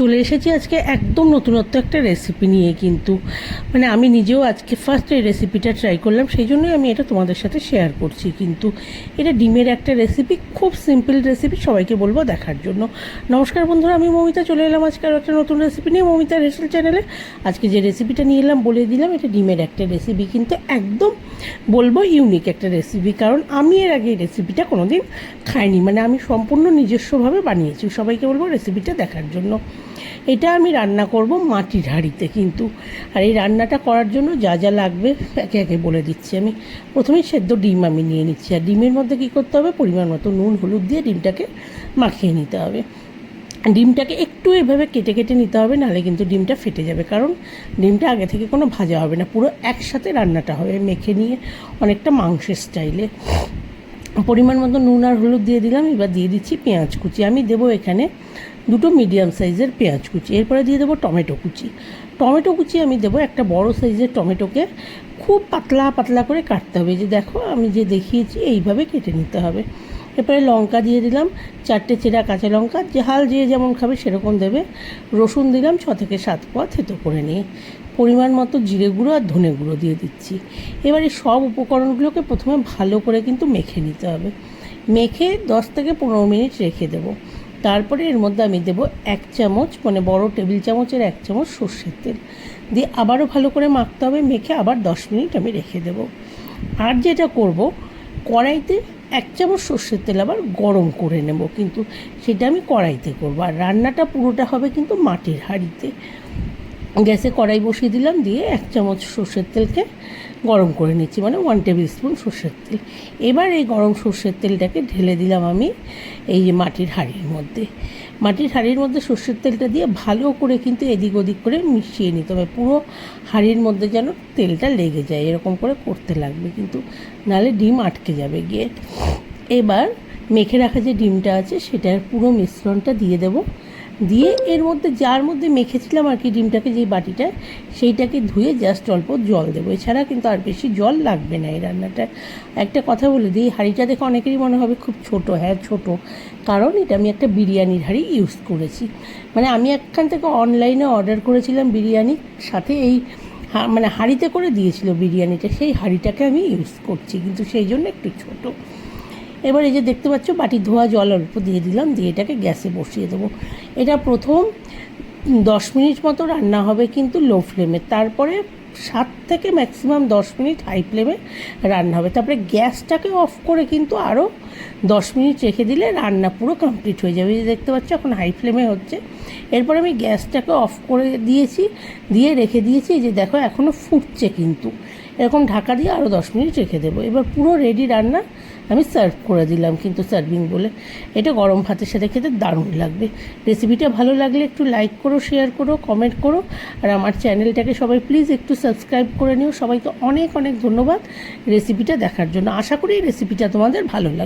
চলে এসেছি আজকে একদম নতুনত্ব একটা রেসিপি নিয়ে কিন্তু। মানে আমি নিজেও আজকে ফার্স্ট এই রেসিপিটা ট্রাই করলাম, সেই জন্যই আমি এটা তোমাদের সাথে শেয়ার করছি। কিন্তু এটা ডিমের একটা রেসিপি খুব সিম্পল রেসিপি সবাইকে বলব দেখার জন্য। নমস্কার বন্ধুরা, আমি মমিতা, চলে এলাম আজকে আরও একটা নতুন রেসিপি নিয়ে মমিতা রেসিপি চ্যানেলে আজকে যে রেসিপিটা নিয়ে এলাম, বলে দিলাম, এটা ডিমের একটা রেসিপি কিন্তু একদম বলব ইউনিক একটা রেসিপি কারণ আমি এর আগে এই রেসিপিটা কোনোদিন খাইনি। মানে আমি সম্পূর্ণ নিজস্বভাবে বানিয়েছি, সবাইকে বলব রেসিপিটা দেখার জন্য। এটা আমি রান্না করব মাটির হাঁড়িতে কিন্তু। আর এই রান্নাটা করার জন্য যা যা লাগবে একে একে বলে দিচ্ছি আমি। প্রথমেই সেদ্ধ ডিম আমি নিয়ে নিচ্ছি। আর ডিমের মধ্যে কী করতে হবে? পরিমাণ মতো নুন, হলুদ দিয়ে ডিমটাকে মাখিয়ে নিতে হবে। ডিমটাকে একটু এভাবে কেটে কেটে নিতে হবে, নাহলে কিন্তু ডিমটা ফেটে যাবে। কারণ ডিমটা আগে থেকে কোনো ভাজা হবে না। পুরো একসাথে রান্নাটা হবে। মেখে নিয়ে অনেকটা মাংসের স্টাইলে। পরিমাণ মতো নুন আর হলুদ দিয়ে দিলাম, এবার দিয়ে দিচ্ছি পেঁয়াজ কুচি। আমি দেবো এখানে দুটো মিডিয়াম সাইজের পেঁয়াজ কুচি। এরপরে দিয়ে দেবো টমেটো কুচি। টমেটো কুচি আমি দেবো একটা বড় সাইজের টমেটোকে খুব পাতলা পাতলা করে কাটতে হবে। যে দেখো, আমি যে দেখিয়েছি, এইভাবে কেটে নিতে হবে। এরপরে লঙ্কা দিয়ে দিলাম, চারটে চেরা কাঁচা লঙ্কা, যে হাল যে যেমন খাবে সেরকম দেবে। রসুন দিলাম ছ থেকে সাত পা থেতো করে নিয়ে। পরিমাণ মতো জিরে গুঁড়ো আর ধনে গুঁড়ো দিয়ে দিচ্ছি। এবার এই সব উপকরণগুলোকে প্রথমে ভালো করে কিন্তু মেখে নিতে হবে। মেখে দশ থেকে পনেরো মিনিট রেখে দেবো। তারপরে এর মধ্যে আমি দেবো এক চামচ মানে বড় টেবিল চামচের এক চামচ সর্ষের তেল। দিয়ে আবারও ভালো করে মাখতে হবে, মেখে আবার দশ মিনিট আমি রেখে দেবো। আর যেটা করব, কড়াইতে এক চামচ সর্ষের তেল আবার গরম করে নেব, কিন্তু সেটা আমি কড়াইতে করব। আর রান্নাটা পুরোটা হবে কিন্তু মাটির হাঁড়িতে। গ্যাসে কড়াই বসিয়ে দিলাম, দিয়ে এক চামচ সর্ষের তেলকে গরম করে নিচ্ছি মানে ওয়ান টেবিল স্পুন সর্ষের তেল। এবার এই গরম সর্ষের তেলটাকে ঢেলে দিলাম আমি এই যে মাটির হাঁড়ির মধ্যে। মাটির হাঁড়ির মধ্যে সর্ষের তেলটা দিয়ে ভালো করে কিন্তু এদিক ওদিক করে মিশিয়ে নিতে হবে। পুরো হাঁড়ির মধ্যে যেন তেলটা লেগে যায়, এরকম করে করতে লাগবে কিন্তু নালে ডিম আটকে যাবে। গিয়ে এবার মেখে রাখা যে ডিমটা আছে, সেটার পুরো মিশ্রণটা দিয়ে দেবো। দিয়ে এর মধ্যে, যার মধ্যে মেখেছিলাম আর কি ডিমটাকে যেই বাটিটা, সেইটাকে ধুয়ে জাস্ট অল্প জল দেবো। এছাড়া কিন্তু আর বেশি জল লাগবে না এই রান্নাটা একটা কথা বলে দিই হাঁড়িটা দেখে অনেকেরই মনে হবে খুব ছোট। হ্যাঁ ছোট। কারণ এটা আমি একটা বিরিয়ানির হাঁড়ি ইউজ করেছি। মানে আমি একখান থেকে অনলাইনে অর্ডার করেছিলাম বিরিয়ানির সাথে এই মানে হাঁড়িতে করে দিয়েছিল বিরিয়ানিটা, সেই হাঁড়িটাকে আমি ইউজ করছি। কিন্তু সেই জন্য একটু ছোটো। এবার এই যে দেখতে পাচ্ছ, বাটি ধোয়া জল অল্প দিয়ে দিলাম, দিয়ে এটাকে গ্যাসে বসিয়ে দেবো। এটা প্রথম দশ মিনিট মতো রান্না হবে কিন্তু লো ফ্লেমে, তারপরে সাত থেকে ম্যাক্সিমাম দশ মিনিট হাই ফ্লেমে রান্না হবে। তারপরে গ্যাসটাকে অফ করে কিন্তু আরও দশ মিনিট রেখে দিলে রান্না পুরো কমপ্লিট হয়ে যাবে। দেখতে পাচ্ছ, এখন হাই ফ্লেমে হচ্ছে। এরপর আমি গ্যাসটাকে অফ করে দিয়েছি, দিয়ে রেখে দিয়েছি। যে দেখো এখনও ফুটছে কিন্তু। এরকম ঢাকা দিয়ে আরও দশ মিনিট রেখে দেবো। এবার পুরো রেডি রান্না আমি সার্ভ করে দিলাম কিন্তু সার্ভিং বলে। এটা গরম ভাতের সাথে খেতে দারুণ লাগবে। রেসিপিটা ভালো লাগলে একটু লাইক করো শেয়ার করো কমেন্ট করো। আর আমার চ্যানেলটাকে সবাই প্লিজ একটু সাবস্ক্রাইব করে নিও। সবাইকে অনেক অনেক ধন্যবাদ রেসিপিটা দেখার জন্য। আশা করি রেসিপিটা তোমাদের ভালো লাগবে।